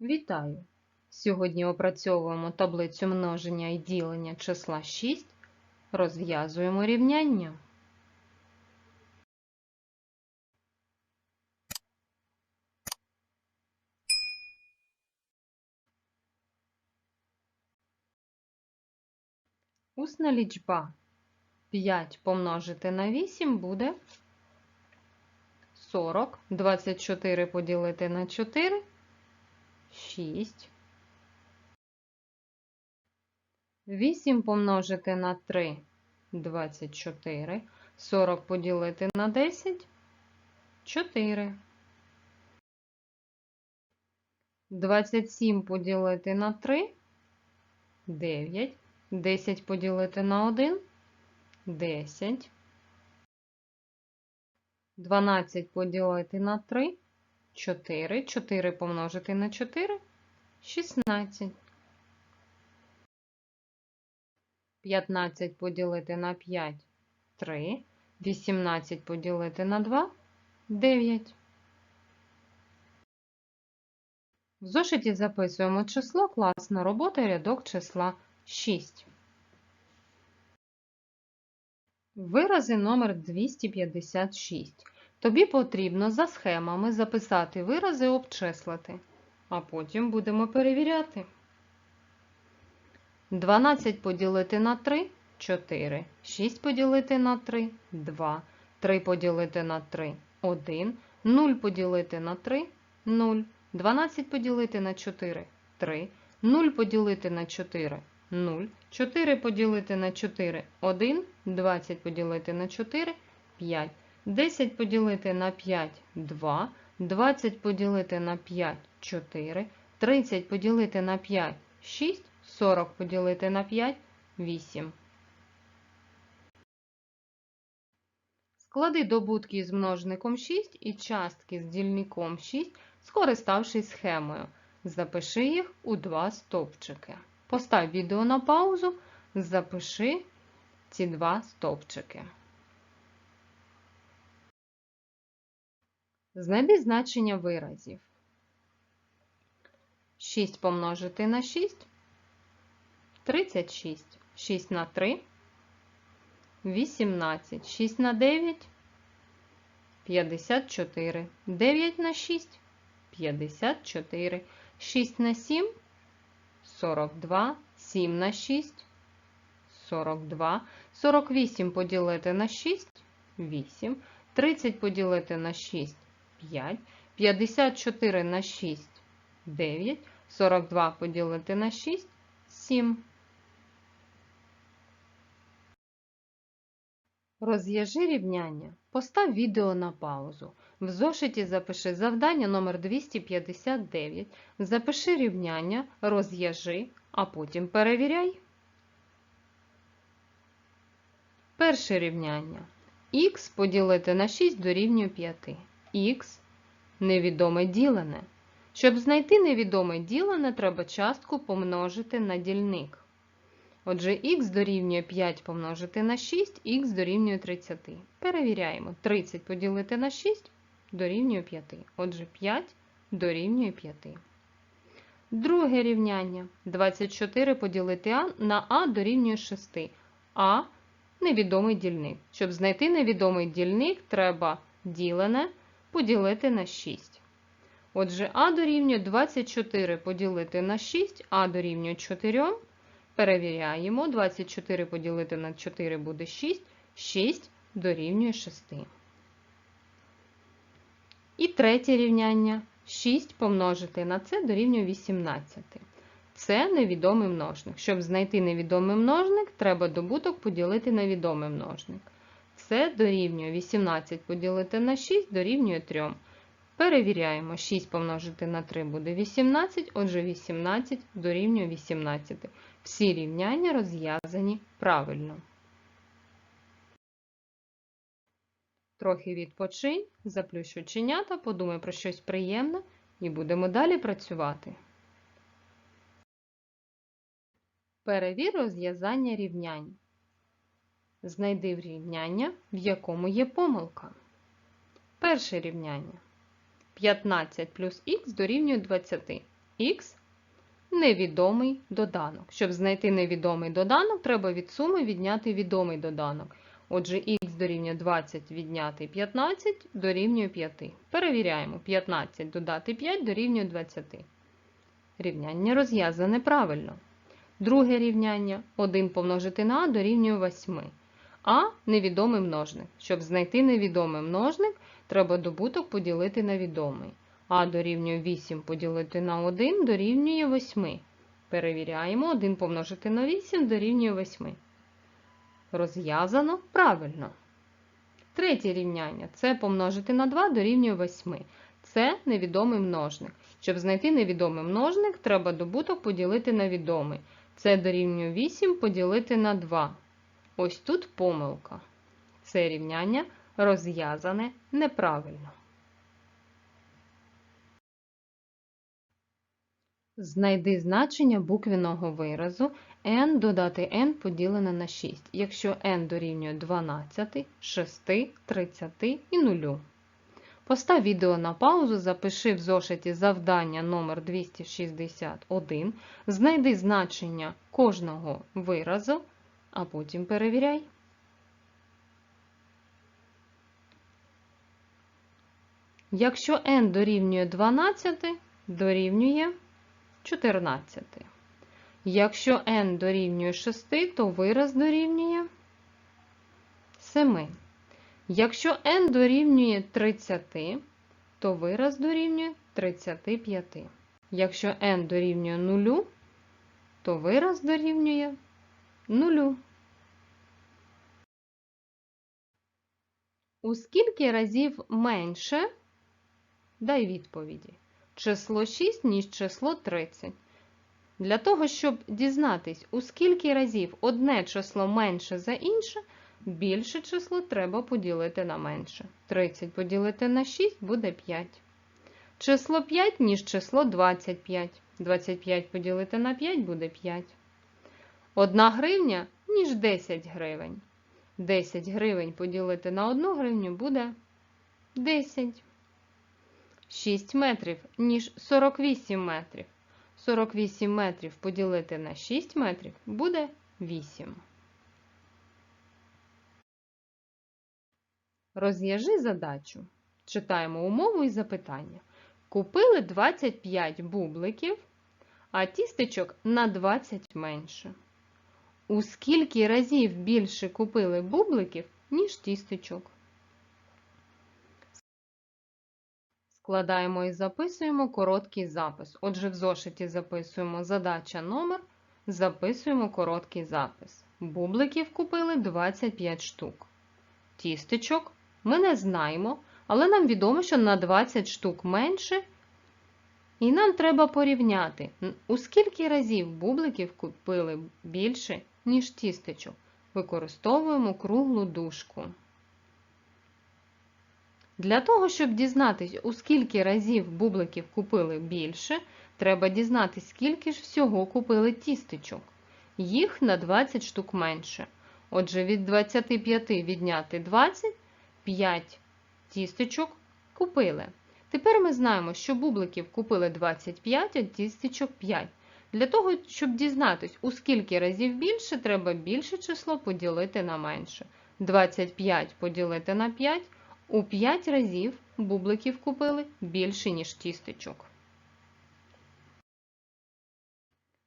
Вітаю! Сьогодні опрацьовуємо таблицю множення і ділення числа 6. Розв'язуємо рівняння. Усна лічба 5 помножити на 8 буде 40. 24 поділити на 4 6. 8 помножити на 3 24. 40 поділити на 10 4. 27 поділити на 3 9. 10 поділити на 1 10. 12 поділити на 3 4. 4 помножити на 4 16. 15 поділити на 5 3. 18 поділити на 2 9. В зошиті записуємо число, класна робота, рядок числа 6. Вирази номер 256. Тобі потрібно за схемами записати вирази, обчислити, а потім будемо перевіряти. 12 поділити на 3 4. 6 поділити на 3 2. 3 поділити на 3 1. 0 поділити на 3 0. 12 поділити на 4 3. 0 поділити на 4 0. 4 поділити на 4 1. 20 поділити на 4 5. 10 поділити на 5 2, 20 поділити на 5 4, 30 поділити на 5 6, 40 поділити на 5 8. Склади добутки з множником 6 і частки з дільником 6, скориставшись схемою. Запиши їх у два стовпчики. Постав відео на паузу, запиши ці два стовпчики. Знайди значення виразів. 6 помножити на 6 36. 6 на 3 18. 6 на 9 54. 9 на 6 54. 6 на 7 42. 7 на 6 42. 48 поділити на 6 8. 30 поділити на 6 5, 54 на 6 9, 42 поділити на 6 7. Розв'яжи рівняння. Постав відео на паузу. В зошиті запиши завдання номер 259. Запиши рівняння, розв'яжи, а потім перевіряй. Перше рівняння. Х поділити на 6 дорівнює 5 х невідоме ділене. Щоб знайти невідоме ділене, треба частку помножити на дільник. Отже, х дорівнює 5 помножити на 6, х дорівнює 30. Перевіряємо. 30 поділити на 6 дорівнює 5. Отже, 5 дорівнює 5. Друге рівняння. 24 поділити на а дорівнює 6. А невідомий дільник. Щоб знайти невідомий дільник, треба ділене поділити на 6. Отже, а дорівнює 24 поділити на 6, а дорівнює 4. Перевіряємо. 24 поділити на 4 буде 6. 6 дорівнює 6. І третє рівняння. 6 помножити на це дорівнює 18. Це невідомий множник. Щоб знайти невідомий множник, треба добуток поділити на відомий множник. Це дорівнює 18 поділити на 6 дорівнює 3. Перевіряємо, 6 помножити на 3 буде 18, отже 18 дорівнює 18. Всі рівняння розв'язані правильно. Трохи відпочинь, заплющ оченята, подумай про щось приємне і будемо далі працювати. Перевір розв'язання рівнянь. Знайди рівняння, в якому є помилка. Перше рівняння. 15 плюс х дорівнює 20. Х невідомий доданок. Щоб знайти невідомий доданок, треба від суми відняти відомий доданок. Отже, х дорівнює 20 відняти 15 дорівнює 5. Перевіряємо. 15 додати 5 дорівнює 20. Рівняння розв'язане правильно. Друге рівняння 1 помножити на а дорівнює 8. А невідомий множник. Щоб знайти невідомий множник, треба добуток поділити на відомий. А дорівнює 8 поділити на 1 дорівнює 8. Перевіряємо, 1 помножити на 8 дорівнює 8. Розв'язано правильно. Третє рівняння це помножити на 2 дорівнює 8. Це невідомий множник. Щоб знайти невідомий множник, треба добуток поділити на відомий. Це дорівнює 8 поділити на 2. Ось тут помилка. Це рівняння розв'язане неправильно. Знайди значення буквеного виразу n додати n поділене на 6, якщо n дорівнює 12, 6, 30 і 0. Постав відео на паузу, запиши в зошиті завдання номер 261, знайди значення кожного виразу, а потім перевіряй. Якщо n дорівнює 12, дорівнює 14. Якщо n дорівнює 6, то вираз дорівнює 7. Якщо n дорівнює 30, то вираз дорівнює 35. Якщо n дорівнює 0, то вираз дорівнює 0. У скільки разів менше? Дай відповіді. Число 6, ніж число 30. Для того, щоб дізнатись, у скільки разів одне число менше за інше, більше число треба поділити на менше. 30 поділити на 6 буде 5. Число 5, ніж число 25. 25 поділити на 5 буде 5. 1 гривня, ніж 10 гривень. 10 гривень поділити на 1 гривню буде 10. 6 метрів, ніж 48 метрів. 48 метрів поділити на 6 метрів буде 8. Розв'яжи задачу. Читаємо умову і запитання. Купили 25 бубликів, а тістечок на 20 менше. У скільки разів більше купили бубликів, ніж тістечок? Складаємо і записуємо короткий запис. Отже, в зошиті записуємо задача номер, записуємо короткий запис. Бубликів купили 25 штук. Тістечок ми не знаємо, але нам відомо, що на 20 штук менше. І нам треба порівняти, у скільки разів бубликів купили більше, ніж тістечок. Використовуємо круглу дужку. Для того, щоб дізнатися, у скільки разів бубликів купили більше, треба дізнатися, скільки ж всього купили тістечок. Їх на 20 штук менше. Отже, від 25 відняти 20, 5 тістечок купили. Тепер ми знаємо, що бубликів купили 25, а тістечок 5. Для того, щоб дізнатись, у скільки разів більше, треба більше число поділити на менше. 25 поділити на 5. У 5 разів бубликів купили більше, ніж тістечок.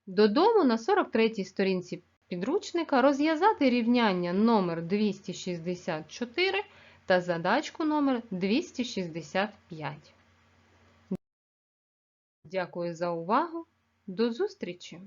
Додому на 43-й сторінці підручника розв'язати рівняння номер 264 та задачку номер 265. Дякую за увагу. До зустрічі!